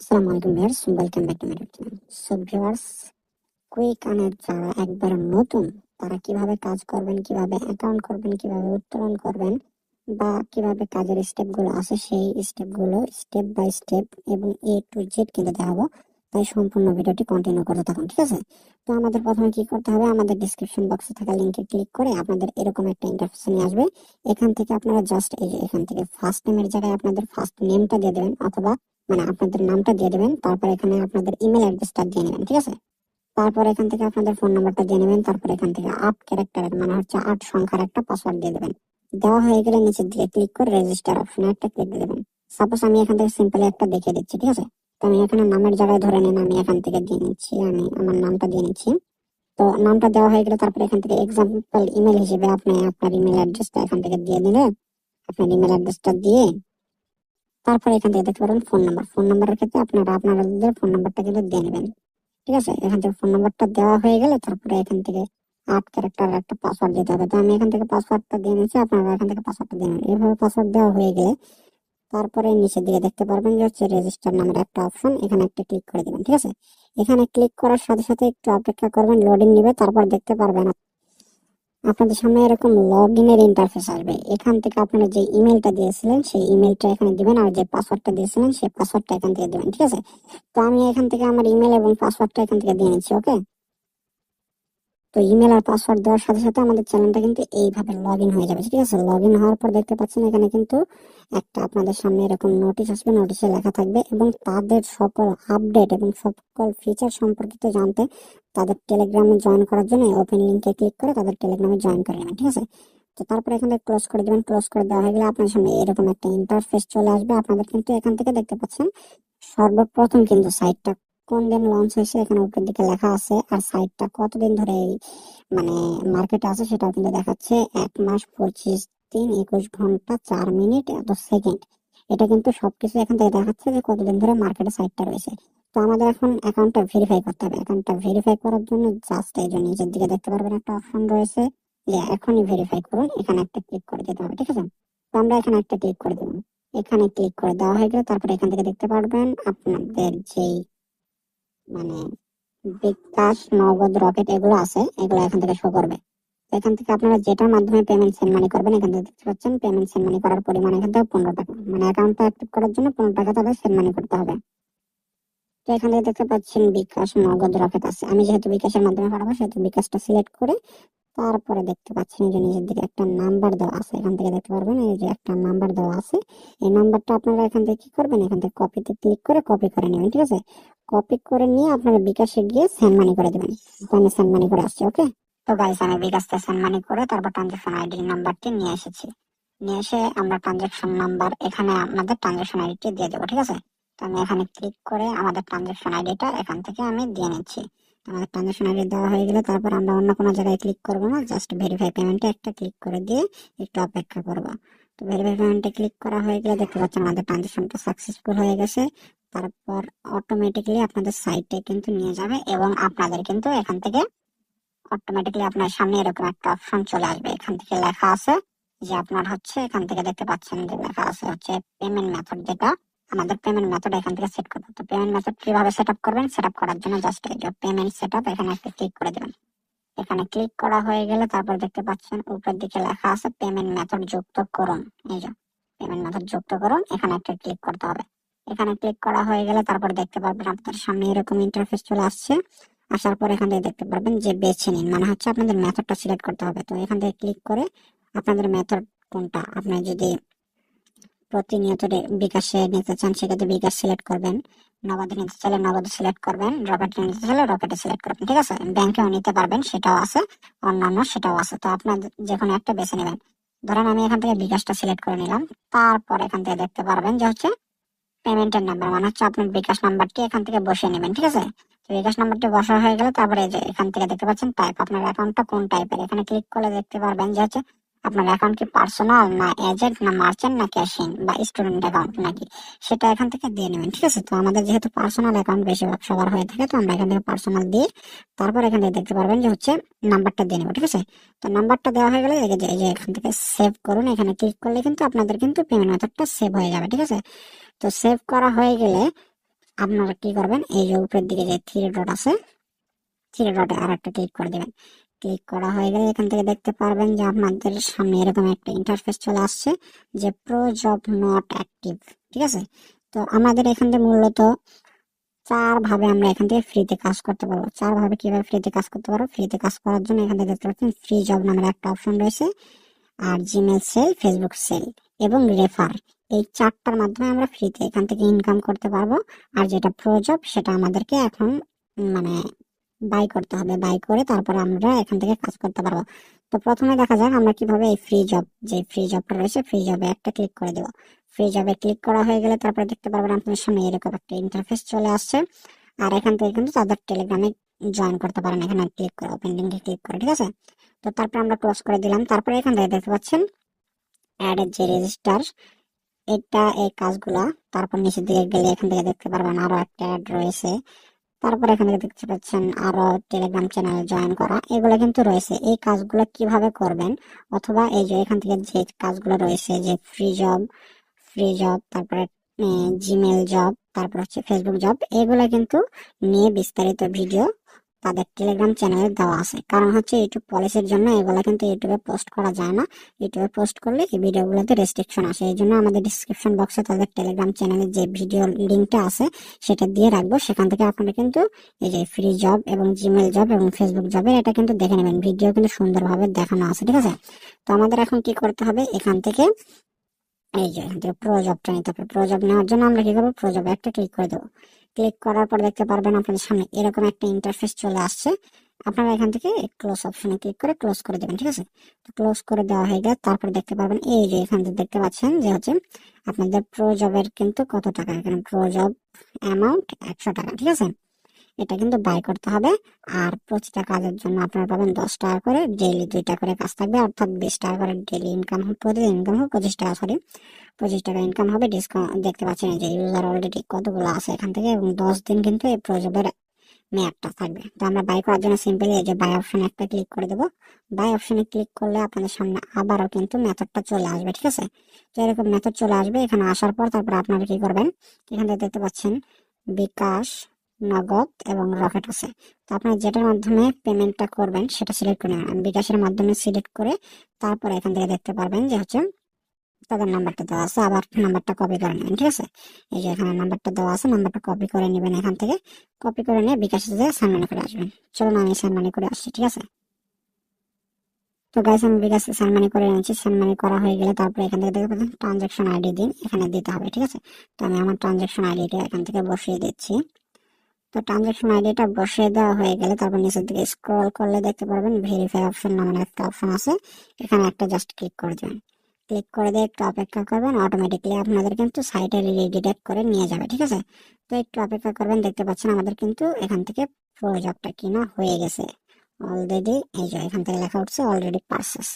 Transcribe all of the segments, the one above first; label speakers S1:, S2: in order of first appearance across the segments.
S1: আসসালামু আলাইকুম viewers welcome back to my channel so viewers quick আনের যারা একবার নতুন, তারা কীভাবে কাজ করবেন, কীভাবে অ্যাকাউন্ট করবেন, কীভাবে উত্তোলন করবেন বা কীভাবে কাজের স্টেপগুলো আছে, সেই স্টেপগুলো স্টেপ বাই স্টেপ এবং এ টু জেড কিন্তু দেখাবো। তাই সম্পূর্ণ ভিডিওটি কন্টিনিউ করতে থাকুন, ঠিক আছে? তো আমাদের প্রথমে কি করতে হবে? আমাদের ডিসক্রিপশন বক্সে থাকা লিঙ্কে ক্লিক করে আপনাদের এরকম একটা ইন্টারফেস নিয়ে আসবে। এখান থেকে আপনারা জাস্ট এই এখান থেকে ফার্স্ট নেমের জায়গায় আপনাদের ফার্স্ট নেমটা দিয়ে দেবেন অথবা মানে আপনাদের নামটা দিয়ে দেবেন, তারপর এখানে আপনাদের ইমেল অ্যাড্রেসটা দিয়ে নেবেন, ঠিক আছে? তারপর এখান থেকে আপনাদের ফোন নাম্বারটা দিয়ে নেবেন, তারপর এখান থেকে আট ক্যারেক্টারের মানে হচ্ছে আট সংখ্যার একটা পাসওয়ার্ড দিয়ে দেবেন। দেওয়া হয়ে গেলে নিচের দিকে ক্লিক করে রেজিস্টার অপশনে একটা ক্লিক দিয়ে দেবেন। সাপোজ আমি এখান থেকে সিম্পলি একটা দেখিয়ে দিচ্ছি, ঠিক আছে? তো আমি এখানে নামের জায়গায় ধরে নিন, আমি এখান থেকে দিয়ে নিচ্ছি, আমি আমার নামটা দিয়ে নিচ্ছি। তো নামটা দেওয়া হয়ে গেলে তারপর এখান থেকে এক্সাম্পল ইমেল হিসেবে আপনি আপনার ইমেল অ্যাড্রেসটা এখান থেকে দিয়ে দিলে, আপনার ইমেল অ্যাড্রেসটা দিয়ে তারপরে এখান থেকে দেখতে পারবেন ফোন নাম্বার ফোন নাম্বারের ক্ষেত্রে আপনারা আপনাদের ফোন নাম্বারটা কিন্তু দিয়ে নেবেন। ঠিক আছে? এখান থেকে ফোন নাম্বারটা দেওয়া হয়ে গেলে তারপরে এখান থেকে আট ক্যারেক্টার একটা পাসওয়ার্ড দিতে হবে। তো আমি এখান থেকে পাসওয়ার্ডটা দিয়ে নিচ্ছি, আপনারা এখান থেকে পাসওয়ার্ডটা দিয়ে নেবেন। এভাবে পাসওয়ার্ড দেওয়া হয়ে গেলে তারপরে নিচের দিকে দেখতে পারবেন যে হচ্ছে রেজিস্টার নামের একটা অপশন এখানে একটা ক্লিক করে দিবেন। ঠিক আছে? এখানে ক্লিক করার সাথে সাথে একটু অপেক্ষা করবেন লোডিং নিবে, তারপর দেখতে পারবেন আপনাদের সামনে এরকম লগ ইনের ইন্টারফেস আসবে। এখান থেকে আপনারা যে ইমেলটা দিয়েছিলেন, সেই ইমেলটা এখানে দিবেন আর যে পাসওয়ার্ডটা দিয়েছিলেন, সেই পাসওয়ার্ডটা এখান থেকে দিবেন, ঠিক আছে? তো আমি এখান থেকে আমার ইমেল এবং পাসওয়ার্ডটা এখান থেকে দিয়ে নিচ্ছি ওকে তো ইমেল আর পাসওয়ার্ড দেওয়ার সাথে সাথে আমাদের চ্যানেলটা কিন্তু এইভাবে লগ ইন হয়ে যাবে, ঠিক আছে? লগ ইন হওয়ার পর দেখতে পাচ্ছেন এখানে কিন্তু একটা আপনাদের সামনে এরকম নোটিশ আসবে নোটিশে লেখা থাকবে এবং তাদের সকল আপডেট এবং সকল ফিচার সম্পর্কিত জানতে তাদের টেলিগ্রামে জয়েন করার জন্য ওপেন লিঙ্কে ক্লিক করে তাদের টেলিগ্রামে জয়েন করে নেবেন, ঠিক আছে? তো তারপরে এখান থেকে ক্লোজ করে দেবেন ক্লোজ করে দেওয়া হয়ে গেলে আপনার সামনে এরকম একটা ইন্টারফেস চলে আসবে। আপনাদের কিন্তু এখান থেকে দেখতে পাচ্ছেন সর্বপ্রথম কিন্তু সাইটটা কোন দিন লঞ্চ হয়েছে, এখানে উপরের দিকে লেখা আছে, আর সাইটটা কতদিন ধরে মানে মার্কেটে আছে সেটাও কিন্তু দেখাচ্ছে, এক মাস পঁচিশ দিন, একুশ ঘণ্টা, চার মিনিট এত সেকেন্ড এটা কিন্তু সবকিছু এখান থেকে দেখাচ্ছে যে কতদিন ধরে মার্কেটে সাইটটা রয়েছে। তো আমাদের এখন অ্যাকাউন্টটা ভেরিফাই করতে হবে। অ্যাকাউন্টটা ভেরিফাই করার জন্য জাস্ট এই জন্য নিচের দিকে দেখতে পারবেন একটা অপশন রয়েছে, যে এখনই ভেরিফাই করুন, এখানে একটা ক্লিক করে দিতে হবে, ঠিক আছে? তো আমরা এখানে একটা ক্লিক করে দেবো। এখানে ক্লিক করে দেওয়া হয়ে গেলে তারপরে এখান থেকে দেখতে পারবেন আপনাদের যেই মানে বিকাশ নগদ রকেট এগুলো আছে, এগুলো এখান থেকে শো করবে। এখান থেকে আপনারা যেটার মাধ্যমে পেমেন্ট সেন্ড মানি করবেন, এখান থেকে দেখতে পাচ্ছেন পেমেন্ট সেন্ড মানি করার পরিমাণ এখান থেকে পনেরো টাকা। মানে অ্যাকাউন্টটা অ্যাক্টিভ করার জন্য পনেরো টাকা তাদের সেন্ড মানি করতে হবে। তো এখান থেকে দেখতে পাচ্ছেন বিকাশ নগদ রকেট আছে। আমি যেহেতু বিকাশের মাধ্যমে পাঠাবো সেহেতু বিকাশটা সিলেক্ট করে তারপরে দেখতে পাচ্ছেন এই যে নিচের দিকে একটা নাম্বার দেওয়া আছে। এখান থেকে দেখতে পারবেন এই যে একটা নাম্বার দেওয়া আছে। এই নাম্বারটা আপনারা এখান থেকে কি করবেন? এখান থেকে কপিতে ক্লিক করে কপি করে নেবেন, ঠিক আছে? কপি করে নিয়ে আপনারা বিকাশে গিয়ে সেন্ড মানি করে দেবেন। আমি সেন্ড মানি করে আসছি ওকে তো গাইস আমি বিকাশটা সেন্ড মানি করে তারপর ট্রানজাকশন আইডি নাম্বারটি নিয়ে এসেছি। নিয়ে এসে আমরা ট্রানজাকশন নাম্বার এখানে আপনাদের ট্রানজাকশন আইডিটি দিয়ে দেবো, ঠিক আছে? তো আমি এখানে ক্লিক করে আমাদের ট্রানজাকশন আইডিটা এখান থেকে আমি দিয়ে নিচ্ছি। আমাদের ট্রানজাকশন আইডি দেওয়া হয়ে গেলে তারপর আমরা অন্য কোনো জায়গায় ক্লিক করব না জাস্ট ভেরিফাই পেমেন্টে একটা ক্লিক করে দিয়ে একটু অপেক্ষা করব। তো ভেরিফাই পেমেন্টে ক্লিক করা হয়ে গেলে দেখতে পাচ্ছেন আমাদের ট্রানজাকশনটা সাকসেসফুল হয়ে গেছে। তারপর অটোমেটিকলি আপনাদের সাইটে কিন্তু নিয়ে যাবে এবং আপনাদের কিন্তু এখান থেকে অটোমেটিকলি আপনার সামনে এরকম একটা অপশন চলে আসবে। এখান থেকে লেখা আছে যে আপনার হচ্ছে, এখান থেকে দেখতে পাচ্ছেন যে লেখা আছে হচ্ছে পেমেন্ট মেথড যেটা। আমাদের পেমেন্ট মেথড এখান থেকে সেট করব। তো পেমেন্ট মেথড কীভাবে সেট আপ করবেন? সেট আপ করার জন্য জাস্ট এই যে পেমেন্ট সেট আপ এখানে একটা ক্লিক করে দেবেন। এখানে ক্লিক করা হয়ে গেলে তারপর দেখতে পাচ্ছেন উপরের দিকে লেখা আছে পেমেন্ট মেথড যুক্ত করুন। এই যে পেমেন্ট মেথড যুক্ত করুন, এখানে একটা ক্লিক করতে হবে। এখানে ক্লিক করা হয়ে গেলে তারপর দেখতে পারবেন আপনার সামনে এরকম ইন্টারফেস চলে আসছে। আসার পর এখান থেকে দেখতে পারবেন যে বেছে নিন মানে হচ্ছে আপনাদের মেথডটা সিলেক্ট করতে হবে। তো এখান থেকে ক্লিক করে আপনাদের মেথড কোনটা? আপনার যদি প্রতিনিয়ত বিকাশে নিতে চান, সেক্ষেত্রে বিকাশ সিলেক্ট করবেন। নগদে নিতে চাইলে নগদে সিলেক্ট করবেন, রকেটে নিতে চাইলে রকেটে সিলেক্ট করবেন, ঠিক আছে? ব্যাংকেও নিতে পারবেন, সেটাও আছে, অন্যান্য সেটাও আছে। তো আপনার যে কোনো একটা বেছে নেবেন। ধরেন আমি এখান থেকে বিকাশটা সিলেক্ট করে নিলাম, তারপর এখান থেকে দেখতে পারবেন যে হচ্ছে পেমেন্টের নাম্বার মানে হচ্ছে আপনার বিকাশ নাম্বারটি এখান থেকে বসিয়ে নেবেন, ঠিক আছে? তো বিকাশ নাম্বারটি বসা হয়ে গেলে তারপরে এখান থেকে দেখতে পাচ্ছেন টাইপ আপনার অ্যাকাউন্টটা কোন টাইপের এখানে ক্লিক করলে দেখতে পারবেন যে হচ্ছে আপনার অ্যাকাউন্ট কি পার্সোনাল না এজেন্ট না মার্চেন্ট না ক্যাশিং বা স্টুডেন্ট অ্যাকাউন্ট নাকি? সেটা এখান থেকে দিয়ে নেবেন, ঠিক আছে? তো আমাদের যেহেতু পার্সোনাল অ্যাকাউন্ট বেশিরভাগ সবার হয়ে থাকে, তো আমরা এখান থেকে পার্সোনাল দিয়ে তারপর এখান থেকে দেখতে পারবেন যে হচ্ছে নাম্বারটা দিয়ে নেব, ঠিক আছে? তো নাম্বারটা দেওয়া হয়ে গেলে এই যে এখান থেকে সেভ করুন, এখানে ক্লিক করলে কিন্তু আপনাদের কিন্তু পেমেন্ট মেথডটা সেভ হয়ে যাবে, ঠিক আছে? তো সেভ করা হয়ে গেলে আপনারা কি করবেন? এই যে উপরের দিকে যে থ্রি ডট আছে থ্রি ডটে আর একটা ক্লিক করে দেবেন। ক্লিক করা হয়ে গেলে এখান থেকে দেখতে পারবেন যে আপনাদের সামনে এরকম একটা ইন্টারফেস চলে আসছে যে প্রো জব নট অ্যাক্টিভ ঠিক আছে? তো আমাদের এখান থেকে মূলত চার ভাবে আমরা এখান থেকে ফ্রিতে কাজ করতে পারব। চার ভাবে কীভাবে ফ্রিতে কাজ করতে পারব? ফ্রিতে কাজ করার জন্য এখান থেকে দেখতে পাচ্ছেন ফ্রি জব নামের একটা অপশন রয়েছে আর জিমেল সেল ফেসবুক সেল এবং রেফার এই চারটার মাধ্যমে আমরা ফ্রিতে এখান থেকে ইনকাম করতে পারব। আর যেটা প্রো জব সেটা আমাদেরকে এখন মানে বাই করতে হবে বাই করে তারপরে আমরা এখান থেকে কাজ করতে পারব। তো প্রথমে দেখা যাক আমরা কীভাবে এই ফ্রি জব যে ফ্রি জবটা রয়েছে ফ্রি জবে একটা ক্লিক করে দেবো। ফ্রি জবে ক্লিক করা হয়ে গেলে তারপরে দেখতে পারবেন আপনার সামনে এরকম একটা ইন্টারফেস চলে আসছে। আর এখান থেকে কিন্তু তাদের টেলিগ্রামে জয়েন করতে পারেন, এখানে ক্লিক করে ওপেন লিঙ্কে ক্লিক করে, ঠিক আছে? তো তারপর আমরা ক্লোজ করে দিলাম। তারপরে এখান থেকে দেখতে পাচ্ছেন অ্যাডের যে রেজিস্টার এটা এই কাজগুলা, তারপর নিচের দিকে গেলে এখান থেকে দেখতে পারবেন আরও একটা অ্যাড রয়েছে। তারপর এখানে দেখতে পাচ্ছেন আরও টেলিগ্রাম চ্যানেল জয়েন করা। এগুলো কিন্তু রয়েছে। এই কাজগুলো কীভাবে করবেন? অথবা এই যে এখান থেকে যে কাজগুলো রয়েছে, যে ফ্রি জব ফ্রি জব তারপরে জিমেল জব তারপর হচ্ছে ফেসবুক জব এগুলো কিন্তু নিয়ে বিস্তারিত ভিডিও তাদের টেলিগ্রাম চ্যানেলে দেওয়া আছে। কারণ হচ্ছে ইউটিউব পলিসির জন্য এগুলো কিন্তু ইউটিউবে পোস্ট করা যায় না। ইউটিউবে পোস্ট করলে এই ভিডিওগুলোতে রেস্ট্রিকশন আসে। এই জন্য আমাদের ডিসক্রিপশন বক্সে তাদের টেলিগ্রাম চ্যানেলের যে ভিডিও লিঙ্কটা আছে, সেটা দিয়ে রাখব। সেখান থেকে আপনারা কিন্তু এই যে ফ্রি জব এবং জিমেল জব এবং ফেসবুক জবের এটা কিন্তু দেখে নেবেন। ভিডিও কিন্তু সুন্দরভাবে দেখানো আছে, ঠিক আছে? তো আমাদের এখন কি করতে হবে? এখান থেকে এই যে এখান থেকে নিতে হবে। প্রো জব নেওয়ার জন্য আমরা কি করব? প্রো জব একটা ক্লিক করে দেবো। ক্লিক করার পর দেখতে পারবেন আপনাদের সামনে এরকম একটা ইন্টারফেস চলে আসছে। আপনারা এখান থেকে ক্লোজ অপশনে ক্লিক করে ক্লোজ করে দেবেন, ঠিক আছে? তো ক্লোজ করে দেওয়া হয়ে গেলে তারপর দেখতে পারবেন এই যে এখান থেকে দেখতে পাচ্ছেন যে হচ্ছে আপনাদের প্রো জবের কিন্তু কত টাকা? এখানে প্রো জব অ্যামাউন্ট একশো টাকা, ঠিক আছে? এটা কিন্তু বাই করতে হবে। আর প্রতিটা কাজের জন্য আপনারা পাবেন দশ টাকা করে ডেইলি দুইটা করে কাজ থাকবে। অর্থাৎ বিশ টাকা করে ডেইলি ইনকাম হবে প্রতিদিন ইনকাম হবে পঁচিশ টাকা সরি পঁচিশ টাকা ইনকাম হবে। ডিসকাউন্ট দেখতে পাচ্ছেন যে ইউজার অলরেডি কতগুলো আছে এখান থেকে এবং দশ দিন কিন্তু এই প্রজবের মেয়াদটা থাকবে। তো আমরা বাই করার জন্য সিম্পলি এই যে বাই অপশন একটা ক্লিক করে দেবো। বাই অপশনে ক্লিক করলে আপনাদের সামনে আবারও কিন্তু মেথডটা চলে আসবে, ঠিক আছে? তো এরকম মেথড চলে আসবে। এখানে আসার পর তারপর আপনারা কি করবেন? এখান দেখতে পাচ্ছেন বিকাশ নগদ এবং রকেট আছে। তো আপনারা যেটার মাধ্যমে পেমেন্টটা করবেন সেটা সিলেক্ট করে নেবেন। আমি বিকাশের মাধ্যমে সিলেক্ট করে তারপর এখান থেকে দেখতে পারবেন যে হচ্ছে তাদের নাম্বারটা দেওয়া আছে। আবার নাম্বারটা কপি করে নেবেন, ঠিক আছে? এই যে এখানে নাম্বারটা দেওয়া আছে নাম্বারটা কপি করে নেবেন এখান থেকে। কপি করে নিয়ে বিকাশে যে সানমানি করে আসবেন। চলুন আমি সানমানি করে আসছি, ঠিক আছে? তো গাইস আমি বিকাশে সানমানি করে নিয়েছি সানমানি করা হয়ে গেলে তারপরে এখান থেকে পাচ্ছেন ট্রানজাকশন আইডি দিন। এখানে দিতে হবে, ঠিক আছে? তো আমি আমার ট্রানজাকশন আইডিটা এখান থেকে বসিয়ে দিচ্ছি। তো ট্রানজাকশন আইডিটা বসিয়ে দেওয়া হয়ে গেলে তারপর নিচের দিকে স্ক্রল করলে দেখতে পারবেন ভেরিফাই অপশন নামের একটা অপশন আছে। এখানে একটা জাস্ট ক্লিক করে দেবেন। ক্লিক করে দিয়ে একটু অপেক্ষা করবেন অটোমেটিকলি আপনাদের কিন্তু সাইটে রিডিটেক্ট করে নিয়ে যাবে, ঠিক আছে? তো একটু অপেক্ষা করবেন, দেখতে পাচ্ছেন আমাদের কিন্তু এখান থেকে প্রজেক্টটা কিনা হয়ে গেছে। অলরেডি এই যে এখান থেকে লেখা উঠছে অলরেডি পারচেস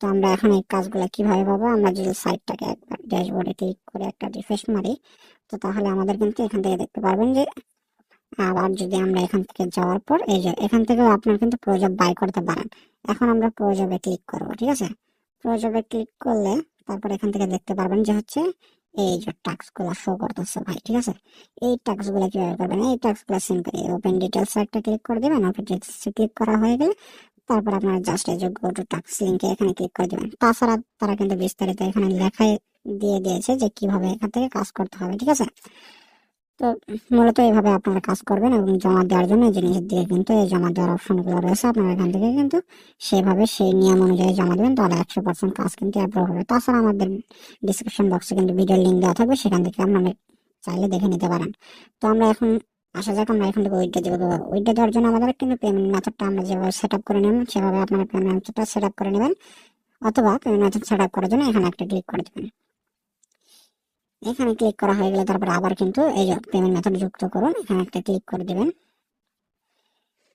S1: তো আমরা এখন এই কাজগুলো কীভাবে পাবো? আমরা যদি সাইটটাকে একবার ড্যাশবোর্ডে ক্লিক করে একটা রিফ্রেশ মারি, তো তাহলে আমাদের কিন্তু এখান থেকে দেখতে পারবেন যে আবার যদি আমরা এখান থেকে যাওয়ার পর, এই যে এখান থেকেও আপনার কিন্তু প্রজেক্ট বাই করতে পারেন। এখন আমরা প্রজবে ক্লিক করব, ঠিক আছে? প্রজবে ক্লিক করলে তারপর এখান থেকে দেখতে পারবেন যে হচ্ছে এই যে টাক্সগুলো শো করতেছে ভাই, ঠিক আছে? এই টাক্সগুলো কীভাবে করবেন? এই টাক্সগুলো সিম্পল ওপেন ডিটেলস একটা ক্লিক করে দেবেন ওপেন ডিটেলস ক্লিক করা হয়ে গেলে তারপর আপনারা জাস্ট এই যে গো টু টাক্স লিঙ্কে এখানে ক্লিক করে দেবেন। তাছাড়া তারা কিন্তু বিস্তারিত এখানে লেখায় দিয়ে দিয়েছে যে কীভাবে এখান থেকে কাজ করতে হবে, ঠিক আছে? তো মূলত এইভাবে আপনারা কাজ করবেন এবং জমা দেওয়ার জন্য জিনিসের দিকে কিন্তু এই জমা দেওয়ার অপশনগুলো রয়েছে, আপনারা এখান থেকে কিন্তু সেইভাবে সেই নিয়ম অনুযায়ী জমা দেবেন। তাহলে একশো পার্সেন্ট কাজ কিন্তু অ্যাপ্রুভ হবে। তাছাড়া আমাদের ডিসক্রিপশন বক্সে কিন্তু ভিডিও লিঙ্ক দেওয়া থাকবে, সেখান থেকে আপনারা চাইলে দেখে নিতে পারেন। তো আমরা এখন আসা যাক, আমরা এখান থেকে ওইটা দেবো। ওইটা দেওয়ার জন্য আমাদের কিন্তু পেমেন্ট মেথডটা আমরা যেভাবে সেট আপ করে নেবেন সেভাবে আপনারা পেমেন্ট মেথডটা সেট আপ করে নেবেন। অথবা পেমেন্ট মেথড সেট আপ করার জন্য এখানে একটা ক্লিক করে দেবেন। এখানে ক্লিক করা হয়ে গেলে তারপরে আবার কিন্তু এই পেমেন্ট মেথড যুক্ত করুন, এখানে একটা ক্লিক করে দিবেন।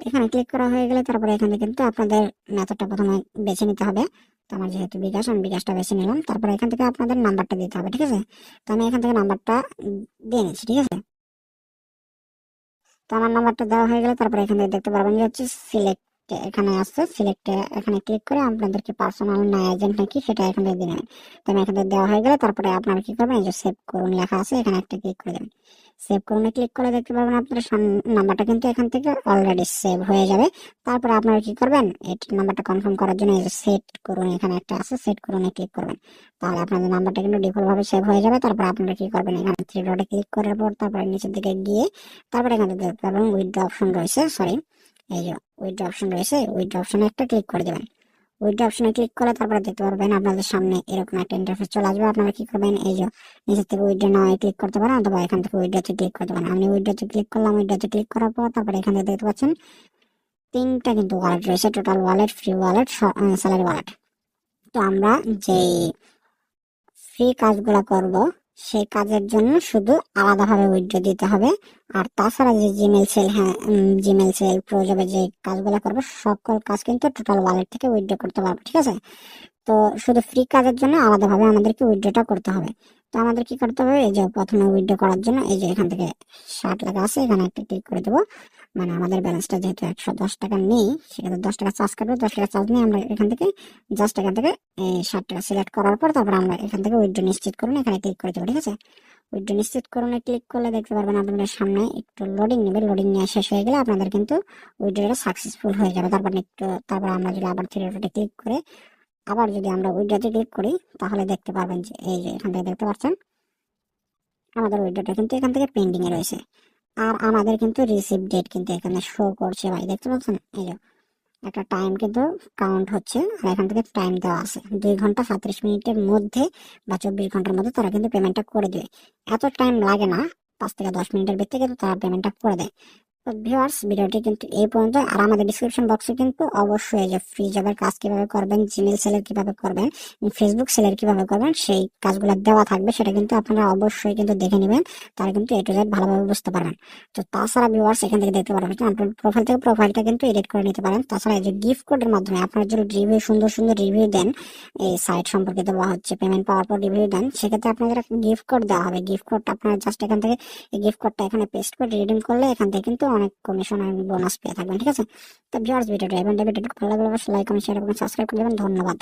S1: এখানে ক্লিক করা হয়ে গেলে তারপরে এখানে কিন্তু আপনাদের মেথডটা প্রথমে বেছে নিতে হবে। তো আমার যেহেতু বিকাশ, আমি বিকাশটা বেছে নিলাম। তারপরে এখান থেকে আপনাদের নাম্বারটা দিতে হবে, ঠিক আছে? তো আমি এখান থেকে নাম্বারটা দিয়ে নিচ্ছি, ঠিক আছে? তো আমার নাম্বারটা দেওয়া হয়ে গেলে তারপরে এখান থেকে দেখতে পারবেন যে হচ্ছে সিলেক্ট এখানে আসছে সিলেক্ট এখানে ক্লিক করে আপনাদেরকে পার্সোনাল না এজেন্ট নাকি সেটা এখান থেকে দিবেন। তো আমি এখান দেওয়া হয়ে গেলে তারপরে আপনারা কি করবেন, এই যে সেভ করুন লেখা আছে, এখানে একটা ক্লিক করে দেবেন। সেভ করুন ক্লিক করে দেখতে পারবেন আপনার নাম্বারটা কিন্তু এখান থেকে অলরেডি সেভ হয়ে যাবে। তারপরে আপনারা কি করবেন, এই নাম্বারটা কনফার্ম করার জন্য এই যে সেট করুন, এখানে একটা আছে সেট করুন ক্লিক করবেন। তাহলে আপনাদের নাম্বারটা কিন্তু ডিফল্ট ভাবে সেভ হয়ে যাবে। তারপর আপনারা কি করবেন, এখানে থ্রি ডটে ক্লিক করার পর তারপরে নিচের দিকে গিয়ে তারপরে এখানে দেখতে পাবেন উইথ অপশন রয়েছে সরি এই যে উইথ অপশন রয়েছে উইথ অপশনে একটা ক্লিক করে দেবেন। উইথ অপশনে ক্লিক করে তারপরে দেখতে পারবেন আপনাদের সামনে এরকম একটা ইন্টারফেস চলে আসবে। আপনারা কি করবেন? এই যে নিচের থেকে উইথড্র নয় ক্লিক করতে পারেন অথবা এখান থেকে উইথড্রতে ক্লিক করতে পারেন। আমি উইথড্রতে ক্লিক করলাম উইথড্রতে ক্লিক করার পর তারপরে এখানে দেখতে পাচ্ছেন তিনটা কিন্তু ওয়ালেট রয়েছে total wallet free wallet salary wallet তো আমরা যেই ফ্রি কাজগুলো করব সেই কাজের জন্য শুধু আলাদাভাবে উইড্রো দিতে হবে। আর তাছাড়া যে জিমেল সেল হ্যাঁ জিমেল সেল প্রয়োজনে যে কাজগুলো করব, সকল কাজ কিন্তু টোটাল ওয়ালেট থেকে উইড্রো করতে পারব, ঠিক আছে? তো শুধু ফ্রি কাজের জন্য, আলাদাভাবে আমাদেরকে উইথড্রটা করতে হবে। তো আমাদের কি করতে হবে? এই যে প্রথমে উইথড্র করার জন্য, এই যে এখান থেকে ষাট লেখা আছে, এখানে একটা ক্লিক করে দেবো। মানে আমাদের ব্যালেন্সটা যেহেতু একশো দশ টাকা নেই, সেক্ষেত্রে দশ টাকা চার্জ কাটবে দশ টাকা চার্জ নিয়ে আমরা এখান থেকে জাস্ট এখান থেকে এই ষাট টাকা সিলেক্ট করার পর তারপর আমরা এখান থেকে উইথড্র নিশ্চিত করুন, এখানে ক্লিক করে দেবো, ঠিক আছে? উইড্রো নিশ্চিত করুন ক্লিক করলে দেখতে পারবেন আপনাদের সামনে একটু লোডিং নেবে। লোডিং নিয়ে শেষ হয়ে গেলে আপনাদের কিন্তু উইড্রোটা সাকসেসফুল হয়ে যাবে। তারপর একটু, তারপর আমরা যদি আবার থ্রি ক্লিক করে আবার যদি আমরা উইড্রোতে ক্লিক করি, তাহলে দেখতে পারবেন যে এই যে এখান থেকে দেখতে পাচ্ছেন, আমাদের উইড্রোটা কিন্তু এখান থেকে পেন্ডিং এ রয়েছে। আর আমাদের কিন্তু রিসিভ ডেট কিন্তু এখানে শো করছে ভাই, দেখতে পাচ্ছেন? এই যে, একটা টাইম কিন্তু কাউন্ট হচ্ছে, আর এখান থেকে টাইম দেওয়া আছে। দুই ঘণ্টা সাঁত্রিশ মিনিটের মধ্যে বা চব্বিশ ঘণ্টার মধ্যে তারা কিন্তু পেমেন্টটা করে দেবে এত টাইম লাগে না, পাঁচ থেকে দশ মিনিটের ভিতরে কিন্তু তারা পেমেন্টটা করে দেয়। ভিউয়ার্স ভিডিওটি কিন্তু এই পর্যন্ত। আর আমাদের ডিসক্রিপশন বক্সে কিন্তু অবশ্যই যে ফ্রি জবের কাজ কীভাবে করবেন জিমেল সেলের কীভাবে করবেন ফেসবুক সেলের কীভাবে করবেন, সেই কাজগুলো দেওয়া থাকবে, সেটা কিন্তু আপনারা অবশ্যই কিন্তু দেখে নেবেন তারা কিন্তু এ টু জেড ভালোভাবে বুঝতে পারবেন। তো তাছাড়া ভিউয়ার্স এখান থেকে দেখতে পারবেন আপনার প্রোফাইল থেকে প্রোফাইলটা কিন্তু এডিট করে নিতে পারেন। তাছাড়া এই যে গিফট কোডের মাধ্যমে আপনারা যদি রিভিউ সুন্দর সুন্দর রিভিউ দেন, এই সাইট সম্পর্কিত বা হচ্ছে পেমেন্ট পাওয়ার পর রিভিউ দেন, সেক্ষেত্রে আপনাদের গিফট কোড দেওয়া হবে। গিফট কোডটা আপনারা জাস্ট এখান থেকে, এই গিফট কোডটা এখানে পেস্ট করে রিডিম করলে এখান থেকে কিন্তু অনেক কমিশন আর বোনাস পেয়ে থাকবেন, ঠিক আছে? তো ভিউয়ার্স ভিডিওটা এবং ভিডিওটা ভালো লাগলে অবশ্যই লাইক কমেন্ট শেয়ার এবং সাবস্ক্রাইব করে দেবেন। ধন্যবাদ।